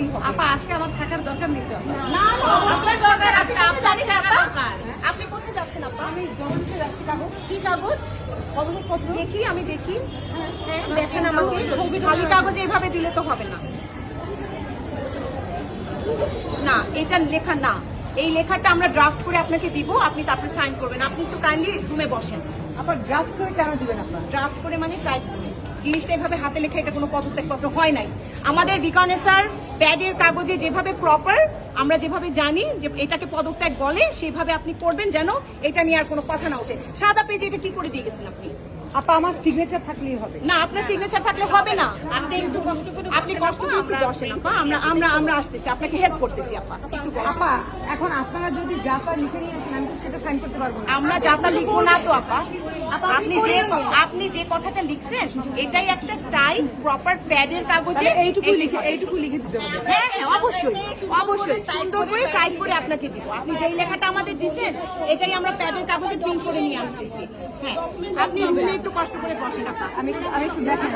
থাকতেই হবে। আপা আজকে আমার থাকার দরকার নেই না না আপনার দরকার আছে আপনার থাকা দরকার। আপনি কোথায় যাচ্ছেন আপা? আমি জমাতে যাচ্ছি কাগজ কি কাগজ? পদপত্র দেখি আমি দেখি। হ্যাঁ দেখেন আমাকে। ছবি খালি কাগজে এইভাবে দিলে তো হবে না। না এটা লেখা না। এই লেখাটা আমরা ড্রাফট করে আপনাকে দিব আপনি তারপরে সাইন করবেন। আপনি একটু কাইন্ডলি রুমে বসেন। আপনার ড্রাফট করে কেন দিবেন আপনার ড্রাফট করে মানে টাইপ করে। জিনিসটা এভাবে হাতে লেখা এটা কোনো পদত্যাগপত্র হয় নাই। আমাদের বিকনে স্যার প্যাডের কাগজে যেভাবে প্রপার আমরা যেভাবে জানি যে এটাকে পদত্যাগ বলে সেভাবে আপনি করবেন যেন এটা নিয়ে আর কোনো কথা না ওঠে। সাদা পেজে এটা কি করে দিয়ে গেছেন আপনি? আপা আমার সিগনেচার থাকলেই হবে। না আপনার সিগনেচার থাকলে হবে না। আপনি একটু কষ্ট করে আপনি কষ্ট করে একটু বসেন আপা। আমরা আমরা আমরা আসতেছি। আপনাকে হেল্প করতেছি আপা। একটু আপা এখন আপনারা যদি যা তা লিখে নিয়ে আসেন আমি তো সেটা সাইন করতে পারব না। আমরা যাতা লিখব না তো আপা। যে আপনি যে কথাটা লিখছেন এটাই একটা টাইপ প্রপার প্যাডের কাগজে এইটুকু লিখে এইটুকু লিখে দিতে হবে। হ্যাঁ হ্যাঁ অবশ্যই অবশ্যই। সুন্দর করে টাইপ করে আপনাকে দিব। আপনি যেই লেখাটা আমাদের দিছেন এটাই আমরা প্যাডের কাগজে প্রিন্ট করে নিয়ে আসতেছি। হ্যাঁ আপনি রুমে একটু কষ্ট করে বসেন আপা আমি আমি একটু দেখেন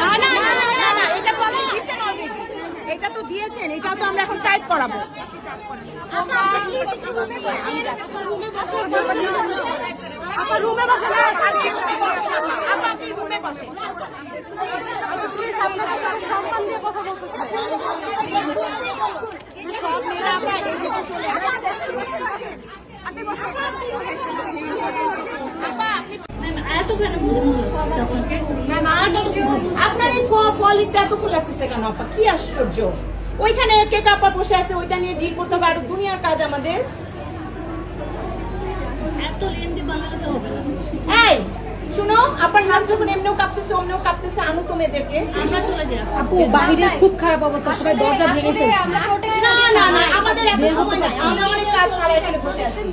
না না না না, না না এটা তো আপনি দিছেন অলরেডি এটা তো দিয়েছেন এটা তো আমরা এখন টাইপ করাবো আমি যাচ্ছি। আপা রুমে বসেন আপা আপনি রুমে বসেন সব মেয়েরা আপা চলে আসেন। আপনি ফল লিখতে এত ফুল লাগতেছে কেন আপা? কি আশ্চর্য। ওইখানে কে কাপা বসে আছে ওইটা নিয়ে ডিল করতে হবে আরও দুনিয়ার কাজ আমাদের। এই শুনো আপনার হাত যখন এমনিও কাঁপতেছে অমনিও কাঁপতেছে আনো তো মেয়েদেরকে। আপু খুব খারাপ অবস্থা সবাই দরজা ভেঙে ফেলছে। না না না আমাদের এত সময় নাই আমরা অনেক কাজ ছাড়া বসে আছি।